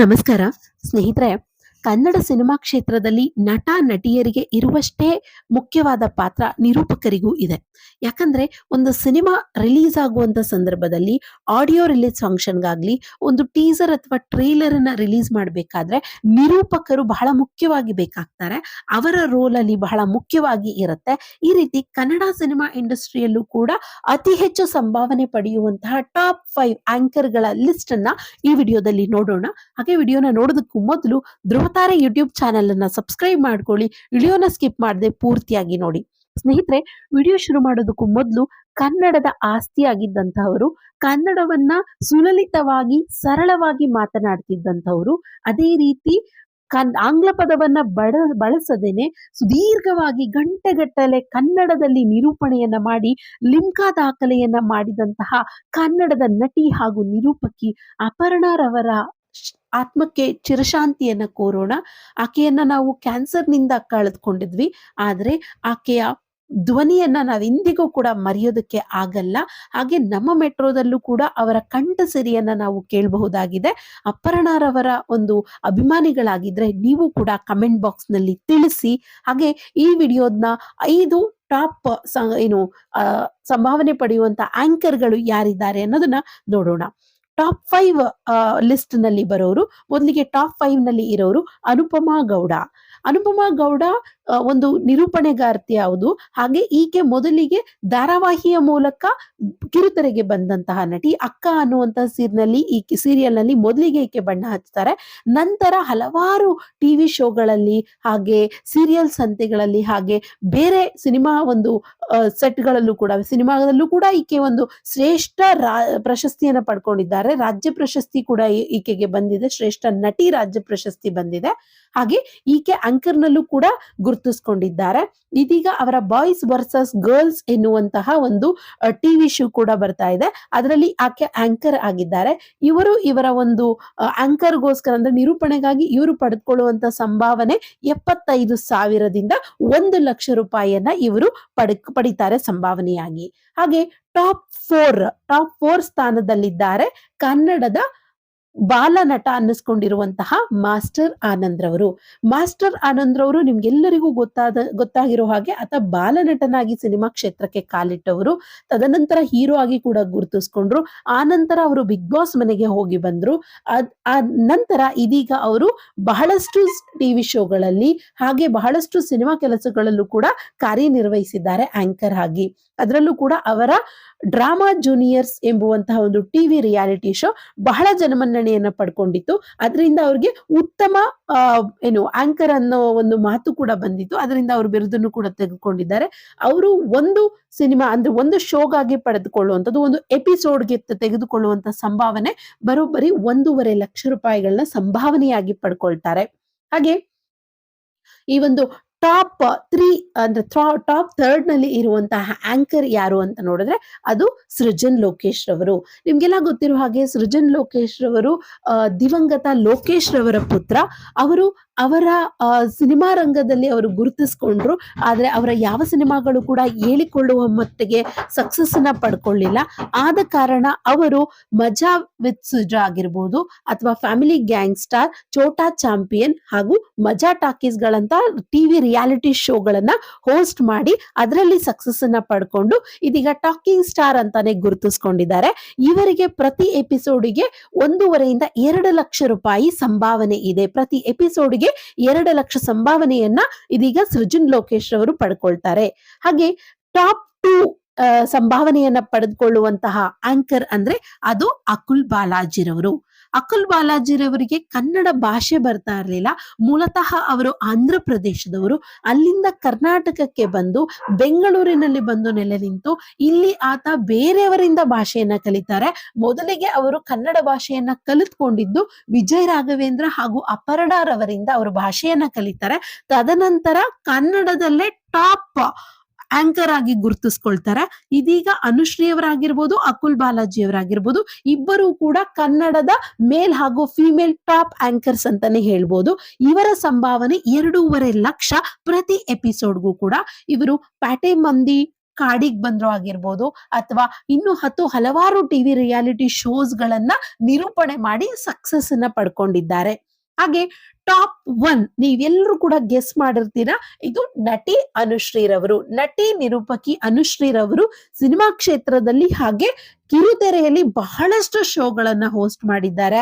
ನಮಸ್ಕಾರ. ಸ್ನೇಹಿತರೆ ಕನ್ನಡ ಸಿನಿಮಾ ಕ್ಷೇತ್ರದಲ್ಲಿ ನಟ, ನಟಿಯರಿಗೆ ಇರುವಷ್ಟೇ ಮುಖ್ಯವಾದ ಪಾತ್ರ ನಿರೂಪಕರಿಗೂ ಇದೆ. ಯಾಕಂದ್ರೆ ಒಂದು ಸಿನಿಮಾ ರಿಲೀಸ್ ಆಗುವಂತ ಸಂದರ್ಭದಲ್ಲಿ ಆಡಿಯೋ ರಿಲೀಸ್ ಫಂಕ್ಷನ್ಗಾಗ್ಲಿ, ಒಂದು ಟೀಸರ್ ಅಥವಾ ಟ್ರೇಲರ್ ಅನ್ನ ರಿಲೀಸ್ ಮಾಡಬೇಕಾದ್ರೆ ನಿರೂಪಕರು ಬಹಳ ಮುಖ್ಯವಾಗಿ ಬೇಕಾಗ್ತಾರೆ. ಅವರ ರೋಲ್ ಅಲ್ಲಿ ಬಹಳ ಮುಖ್ಯವಾಗಿ ಇರುತ್ತೆ. ಈ ರೀತಿ ಕನ್ನಡ ಸಿನಿಮಾ ಇಂಡಸ್ಟ್ರಿಯಲ್ಲೂ ಕೂಡ ಅತಿ ಹೆಚ್ಚು ಸಂಭಾವನೆ ಪಡೆಯುವಂತಹ ಟಾಪ್ ಫೈವ್ ಆಂಕರ್ಗಳ ಲಿಸ್ಟ್ ಅನ್ನ ಈ ವಿಡಿಯೋದಲ್ಲಿ ನೋಡೋಣ. ಹಾಗೆ ವಿಡಿಯೋನ ನೋಡೋದಕ್ಕೂ ಮೊದಲು ಧ್ರುವತಾರೆ ಯೂಟ್ಯೂಬ್ ಚಾನೆಲ್ ಅನ್ನ ಸಬ್ಸ್ಕ್ರೈಬ್ ಮಾಡ್ಕೊಳ್ಳಿ. ವಿಡಿಯೋನ ಸ್ಕಿಪ್ ಮಾಡದೆ ಪೂರ್ತಿಯಾಗಿ ನೋಡಿ. ಸ್ನೇಹಿತರೆ, ವಿಡಿಯೋ ಶುರು ಮಾಡೋದಕ್ಕೂ ಮೊದಲು ಕನ್ನಡದ ಆಸ್ತಿಯಾಗಿದ್ದಂಥವರು, ಕನ್ನಡವನ್ನ ಸುಲಲಿತವಾಗಿ, ಸರಳವಾಗಿ ಮಾತನಾಡ್ತಿದ್ದಂಥವರು, ಅದೇ ರೀತಿ ಕನ್, ಆಂಗ್ಲ ಪದವನ್ನ ಬಡ, ಬಳಸದೇನೆ ಸುದೀರ್ಘವಾಗಿ ಗಂಟೆಗಟ್ಟಲೆ ಕನ್ನಡದಲ್ಲಿ ನಿರೂಪಣೆಯನ್ನ ಮಾಡಿ ಲಿಂಕಾ ದಾಖಲೆಯನ್ನ ಮಾಡಿದಂತಹ ಕನ್ನಡದ ನಟಿ ಹಾಗೂ ನಿರೂಪಕಿ ಅಪರ್ಣರವರ ಆತ್ಮಕ್ಕೆ ಚಿರಶಾಂತಿಯನ್ನ ಕೋರೋಣ. ಆಕೆಯನ್ನ ನಾವು ಕ್ಯಾನ್ಸರ್ನಿಂದ ಕಳೆದುಕೊಂಡಿದ್ವಿ. ಆದ್ರೆ ಆಕೆಯ ಧ್ವನಿಯನ್ನ ನಾವು ಇಂದಿಗೂ ಕೂಡ ಮರೆಯೋದಕ್ಕೆ ಆಗಲ್ಲ. ಹಾಗೆ ನಮ್ಮ ಮೆಟ್ರೋದಲ್ಲೂ ಕೂಡ ಅವರ ಕಂಠ ಸಿರಿಯನ್ನ ನಾವು ಕೇಳಬಹುದಾಗಿದೆ. ಅಪ್ಪರಣಾರವರ ಒಂದು ಅಭಿಮಾನಿಗಳಾಗಿದ್ರೆ ನೀವು ಕೂಡ ಕಮೆಂಟ್ ಬಾಕ್ಸ್ನಲ್ಲಿ ತಿಳಿಸಿ. ಹಾಗೆ ಈ ವಿಡಿಯೋದ್ನ ಐದು ಟಾಪ್ ಏನು ಸಂಭಾವನೆ ಪಡೆಯುವಂತ ಆಂಕರ್ಗಳು ಯಾರಿದ್ದಾರೆ ಅನ್ನೋದನ್ನ ನೋಡೋಣ. ಟಾಪ್ ಫೈವ್ ಲಿಸ್ಟ್ನಲ್ಲಿ ಬರೋರು ಮೊದಲಿಗೆ ಟಾಪ್ ಫೈವ್ನಲ್ಲಿ ಇರೋರು ಅನುಪಮಾ ಗೌಡ. ಅನುಪಮಾ ಗೌಡ ಒಂದು ನಿರೂಪಣೆಗಾರ್ತಿ ಯಾವುದು? ಹಾಗೆ ಈಕೆ ಮೊದಲಿಗೆ ಧಾರಾವಾಹಿಯ ಮೂಲಕ ಕಿರುತೆರೆಗೆ ಬಂದಂತಹ ನಟಿ ಅಕ್ಕ ಅನ್ನುವಂತಹ ಸೀರ್ನಲ್ಲಿ ಈಕೆ ಸೀರಿಯಲ್ನಲ್ಲಿ ಮೊದಲಿಗೆ ಈಕೆ ಬಣ್ಣ ಹಚ್ತಾರೆ. ನಂತರ ಹಲವಾರು ಟಿವಿ ಶೋಗಳಲ್ಲಿ ಹಾಗೆ ಸೀರಿಯಲ್ ಸಂತೆಗಳಲ್ಲಿ ಹಾಗೆ ಬೇರೆ ಸಿನಿಮಾ ಒಂದು ಸೆಟ್ಗಳಲ್ಲೂ ಕೂಡ ಸಿನಿಮಾದಲ್ಲೂ ಕೂಡ ಈಕೆ ಒಂದು ಶ್ರೇಷ್ಠ ಪ್ರಶಸ್ತಿಯನ್ನ ಪಡ್ಕೊಂಡಿದ್ದಾರೆ. ರಾಜ್ಯ ಪ್ರಶಸ್ತಿ ಕೂಡ ಈಕೆಗೆ ಬಂದಿದೆ. ಶ್ರೇಷ್ಠ ನಟಿ ರಾಜ್ಯ ಪ್ರಶಸ್ತಿ ಬಂದಿದೆ. ಹಾಗೆ ಈಕೆ ಅಂಕರ್ನಲ್ಲೂ ಕೂಡ ಗುರುತಿಸ್ಕೊಂಡಿದ್ದಾರೆ. ಇದೀಗ ಅವರ ಬಾಯ್ಸ್ ವರ್ಸಸ್ ಗರ್ಲ್ಸ್ ಎನ್ನುವಂತಹ ಒಂದು ಟಿವಿ ಶೋ ಕೂಡ ಬರ್ತಾ ಇದೆ. ಅದರಲ್ಲಿ ಆಕೆ ಆಂಕರ್ ಆಗಿದ್ದಾರೆ. ಇವರು ಇವರ ಒಂದು ಆಂಕರ್ಗೋಸ್ಕರ ಅಂದ್ರೆ ನಿರೂಪಣೆಗಾಗಿ ಇವರು ಪಡೆದುಕೊಳ್ಳುವಂತ ಸಂಭಾವನೆ ಎಪ್ಪತ್ತೈದು ಸಾವಿರದಿಂದ ಒಂದು ಲಕ್ಷ ರೂಪಾಯಿಯನ್ನ ಇವರು ಪಡಕ್, ಪಡಿತಾರೆ ಸಂಭಾವನೆಯಾಗಿ. ಹಾಗೆ ಟಾಪ್ ಫೋರ್ ಟಾಪ್ ಫೋರ್ ಸ್ಥಾನದಲ್ಲಿದ್ದಾರೆ ಕನ್ನಡದ ಬಾಲನಟ ಅನ್ನಿಸ್ಕೊಂಡಿರುವಂತಹ ಮಾಸ್ಟರ್ ಆನಂದ್ ರವರು. ಮಾಸ್ಟರ್ ಆನಂದ್ ರವರು ನಿಮ್ಗೆಲ್ಲರಿಗೂ ಗೊತ್ತಾದ, ಗೊತ್ತಾಗಿರೋ ಹಾಗೆ ಆತ ಬಾಲನಟನಾಗಿ ಸಿನಿಮಾ ಕ್ಷೇತ್ರಕ್ಕೆ ಕಾಲಿಟ್ಟವರು. ತದನಂತರ ಹೀರೋ ಆಗಿ ಕೂಡ ಗುರುತಿಸ್ಕೊಂಡ್ರು. ಆ ನಂತರ ಅವರು ಬಿಗ್ ಬಾಸ್ ಮನೆಗೆ ಹೋಗಿ ಬಂದ್ರು. ಅದ್, ಆ ನಂತರ ಇದೀಗ ಅವರು ಬಹಳಷ್ಟು ಟಿವಿ ಶೋಗಳಲ್ಲಿ ಹಾಗೆ ಬಹಳಷ್ಟು ಸಿನಿಮಾ ಕೆಲಸಗಳಲ್ಲೂ ಕೂಡ ಕಾರ್ಯನಿರ್ವಹಿಸಿದ್ದಾರೆ ಆಂಕರ್ ಆಗಿ. ಅದರಲ್ಲೂ ಕೂಡ ಅವರ ಡ್ರಾಮಾ ಜೂನಿಯರ್ಸ್ ಎಂಬುವಂತಹ ಒಂದು ಟಿವಿ ರಿಯಾಲಿಟಿ ಶೋ ಬಹಳ ಜನಮನ್ನಣೆಯನ್ನ ಪಡ್ಕೊಂಡಿತ್ತು. ಅದರಿಂದ ಅವ್ರಿಗೆ ಉತ್ತಮ ಏನು ಆಂಕರ್ ಅನ್ನೋ ಒಂದು ಮಾತು ಕೂಡ ಬಂದಿತ್ತು. ಅದರಿಂದ ಅವರು ಬಿರುದನ್ನು ಕೂಡ ತೆಗೆದುಕೊಂಡಿದ್ದಾರೆ. ಅವರು ಒಂದು ಸಿನಿಮಾ ಅಂದ್ರೆ ಒಂದು ಶೋಗಾಗಿ ಪಡೆದುಕೊಳ್ಳುವಂಥದ್ದು, ಒಂದು ಎಪಿಸೋಡ್ಗೆ ತೆಗೆದುಕೊಳ್ಳುವಂತ ಸಂಭಾವನೆ ಬರೋಬ್ಬರಿ ಒಂದೂವರೆ ಲಕ್ಷ ರೂಪಾಯಿಗಳನ್ನ ಸಂಭಾವನೆಯಾಗಿ ಪಡ್ಕೊಳ್ತಾರೆ. ಹಾಗೆ ಈ ಒಂದು ಟಾಪ್ ತ್ರೀ ಅಂದ್ರೆ ಟಾಪ್ ಥರ್ಡ್ನಲ್ಲಿ ಇರುವಂತಹ ಆಂಕರ್ ಯಾರು ಅಂತ ನೋಡಿದ್ರೆ ಅದು ಸೃಜನ್ ಲೋಕೇಶ್ ರವರು. ನಿಮ್ಗೆಲ್ಲ ಗೊತ್ತಿರುವ ಹಾಗೆ ಸೃಜನ್ ಲೋಕೇಶ್ ರವರು ದಿವಂಗತ ಲೋಕೇಶ್ ರವರ ಪುತ್ರ. ಅವರು ಅವರ ಸಿನಿಮಾ ರಂಗದಲ್ಲಿ ಅವರು ಗುರುತಿಸ್ಕೊಂಡ್ರು, ಆದರೆ ಅವರ ಯಾವ ಸಿನಿಮಾಗಳು ಕೂಡ ಹೇಳಿಕೊಳ್ಳುವ ಮಟ್ಟಿಗೆ ಸಕ್ಸಸ್ನ ಪಡ್ಕೊಳ್ಳಿಲ್ಲ. ಆದ ಕಾರಣ ಅವರು ಮಜಾ ವಿತ್ ಸುಜಾ ಆಗಿರ್ಬೋದು, ಅಥವಾ family gang star Chota champion ಹಾಗೂ Majaa talkies T TV reality ಶೋಗಳನ್ನ host ಮಾಡಿ ಅದರಲ್ಲಿ ಸಕ್ಸಸ್ ಅನ್ನ ಪಡ್ಕೊಂಡು ಇದೀಗ ಟಾಕಿಂಗ್ ಸ್ಟಾರ್ ಅಂತಾನೆ ಗುರುತಿಸ್ಕೊಂಡಿದ್ದಾರೆ. ಇವರಿಗೆ ಪ್ರತಿ ಎಪಿಸೋಡಿಗೆ ಒಂದೂವರೆಯಿಂದ ಎರಡು ಲಕ್ಷ ರೂಪಾಯಿ ಸಂಭಾವನೆ ಇದೆ. ಪ್ರತಿ ಎಪಿಸೋಡ್ಗೆ ಎರಡು ಲಕ್ಷ ಸಂಭಾವನೆಯನ್ನ ಇದೀಗ ಸೃಜನ್ ಲೋಕೇಶ್ ಅವರು ಪಡ್ಕೊಳ್ತಾರೆ. ಹಾಗೆ ಟಾಪ್ ಟು ಸಂಭಾವನೆಯನ್ನ ಪಡೆದುಕೊಳ್ಳುವಂತಹ ಆಂಕರ್ ಅಂದ್ರೆ ಅದು ಅಕುಲ್ ಬಾಲಾಜಿರವರು. ಅಕುಲ್ ಬಾಲಾಜಿರವರಿಗೆ ಕನ್ನಡ ಭಾಷೆ ಬರ್ತಾ ಇರಲಿಲ್ಲ. ಮೂಲತಃ ಅವರು ಆಂಧ್ರ ಪ್ರದೇಶದವರು. ಅಲ್ಲಿಂದ ಕರ್ನಾಟಕಕ್ಕೆ ಬಂದು, ಬೆಂಗಳೂರಿನಲ್ಲಿ ಬಂದು ನೆಲೆ ನಿಂತು, ಇಲ್ಲಿ ಆತ ಬೇರೆಯವರಿಂದ ಭಾಷೆಯನ್ನ ಕಲಿತಾರೆ. ಮೊದಲಿಗೆ ಅವರು ಕನ್ನಡ ಭಾಷೆಯನ್ನ ಕಲಿತ್ಕೊಂಡಿದ್ದು ವಿಜಯ ರಾಘವೇಂದ್ರ ಹಾಗೂ ಅಪರ್ಣರವರಿಂದ ಅವರು ಭಾಷೆಯನ್ನ ಕಲಿತಾರೆ. ತದನಂತರ ಕನ್ನಡದಲ್ಲೇ ಟಾಪ್ ಆಂಕರ್ ಆಗಿ ಗುರುತಿಸ್ಕೊಳ್ತಾರೆ? ಇದೀಗ ಅನುಶ್ರೀ ಅವರಾಗಿರ್ಬೋದು ಅಕುಲ್ ಬಾಲಾಜಿ ಅವರಾಗಿರ್ಬೋದು ಇಬ್ಬರು ಕೂಡ ಕನ್ನಡದ ಮೇಲ್ ಹಾಗೂ ಫಿಮೇಲ್ ಟಾಪ್ ಆಂಕರ್ಸ್ ಅಂತಾನೆ ಹೇಳ್ಬೋದು. ಇವರ ಸಂಭಾವನೆ ಎರಡೂವರೆ ಲಕ್ಷ ಪ್ರತಿ ಎಪಿಸೋಡ್ಗೂ ಕೂಡ. ಇವರು ಪ್ಯಾಟೆ ಮಂದಿ ಕಾಡಿಗೆ ಬಂದ್ರು ಆಗಿರ್ಬೋದು, ಅಥವಾ ಇನ್ನು ಹತ್ತು ಹಲವಾರು ಟಿವಿ ರಿಯಾಲಿಟಿ ಶೋಸ್ ಗಳನ್ನ ನಿರೂಪಣೆ ಮಾಡಿ ಸಕ್ಸಸ್ ಅನ್ನ ಪಡ್ಕೊಂಡಿದ್ದಾರೆ. ಹಾಗೆ ಟಾಪ್ ಒನ್ ನೀವೆಲ್ಲರೂ ಕೂಡ ಗೆಸ್ ಮಾಡಿರ್ತೀರಾ? ಇದು ನಟಿ ಅನುಶ್ರೀರವರು ನಟಿ ನಿರೂಪಕಿ ಅನುಶ್ರೀರವರು ಸಿನಿಮಾ ಕ್ಷೇತ್ರದಲ್ಲಿ ಹಾಗೆ ಕಿರುತೆರೆಯಲ್ಲಿ ಬಹಳಷ್ಟು ಶೋಗಳನ್ನ ಹೋಸ್ಟ್ ಮಾಡಿದ್ದಾರೆ.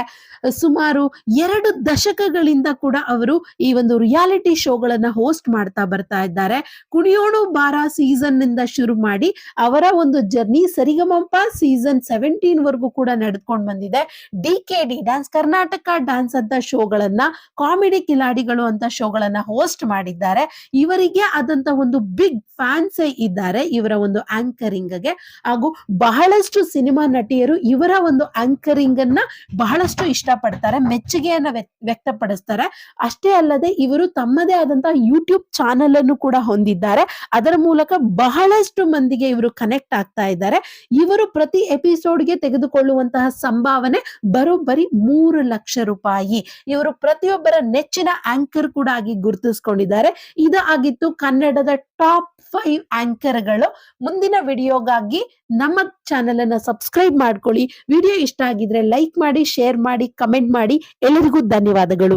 ಸುಮಾರು ಎರಡು ದಶಕಗಳಿಂದ ಕೂಡ ಅವರು ಈ ಒಂದು ರಿಯಾಲಿಟಿ ಶೋಗಳನ್ನ ಹೋಸ್ಟ್ ಮಾಡ್ತಾ ಬರ್ತಾ ಇದ್ದಾರೆ. ಕುಣಿಯೋಣು ಬಾರ ಸೀಸನ್ನಿಂದ ಶುರು ಮಾಡಿ ಅವರ ಒಂದು ಜರ್ನಿ ಸರಿಗಮಪ ಸೀಸನ್ ಸೆವೆಂಟೀನ್ ವರ್ಗೂ ಕೂಡ ನಡೆದುಕೊಂಡು ಬಂದಿದೆ. D K D dance Karnataka dance ಅಂತ ಶೋಗಳನ್ನ ಕಿಲಾಡಿಗಳು ಅಂತ ಶೋಗಳನ್ನ ಹೋಸ್ಟ್ ಮಾಡಿದ್ದಾರೆ. ಇವರಿಗೆ ಆದಂತ ಒಂದು ಬಿಗ್ ಫ್ಯಾನ್ಸ್ ಇದ್ದಾರೆ. ಇವರ ಒಂದು ಆಂಕರಿಂಗ್ಗೆ. ಹಾಗೂ ಬಹಳಷ್ಟು ಸಿನಿಮಾ ನಟಿಯರು ಇವರ ಒಂದು ಆಂಕರಿಂಗ್ ಅನ್ನ ಬಹಳಷ್ಟು ಇಷ್ಟಪಡ್ತಾರೆ. ಮೆಚ್ಚುಗೆಯನ್ನ ವ್ಯ- ವ್ಯಕ್ತಪಡಿಸ್ತಾರೆ. ಅಷ್ಟೇ ಅಲ್ಲದೆ ಇವರು ತಮ್ಮದೇ ಆದಂತಹ ಯೂಟ್ಯೂಬ್ ಚಾನೆಲ್ ಅನ್ನು ಕೂಡ ಹೊಂದಿದ್ದಾರೆ. ಅದರ ಮೂಲಕ ಬಹಳಷ್ಟು ಮಂದಿಗೆ ಇವರು ಕನೆಕ್ಟ್ ಆಗ್ತಾ ಇದ್ದಾರೆ. ಇವರು ಪ್ರತಿ ಎಪಿಸೋಡ್ಗೆ ತೆಗೆದುಕೊಳ್ಳುವಂತಹ ಸಂಭಾವನೆ ಬರೋಬ್ಬರಿ ಮೂರು ಲಕ್ಷ ರೂಪಾಯಿ. ಇವರು ಪ್ರತಿಯೊಬ್ಬರ ನೆಚ್ಚಿನ ಆಂಕರ್ ಕೂಡ ಆಗಿ ಗುರುತಿಸ್ಕೊಂಡಿದ್ದಾರೆ. ಇದು ಆಗಿತ್ತು ಕನ್ನಡದ ಟಾಪ್ ಫೈವ್ ಆಂಕರ್ಗಳು ಮುಂದಿನ ವಿಡಿಯೋಗಾಗಿ ನಮ್ಮ ಚಾನೆಲ್ ಅನ್ನ ಸಬ್ಸ್ಕ್ರೈಬ್ ಮಾಡ್ಕೊಳ್ಳಿ. ವಿಡಿಯೋ ಇಷ್ಟ ಆಗಿದ್ರೆ ಲೈಕ್ ಮಾಡಿ ಶೇರ್ ಮಾಡಿ ಕಮೆಂಟ್ ಮಾಡಿ. ಎಲ್ಲರಿಗೂ ಧನ್ಯವಾದಗಳು.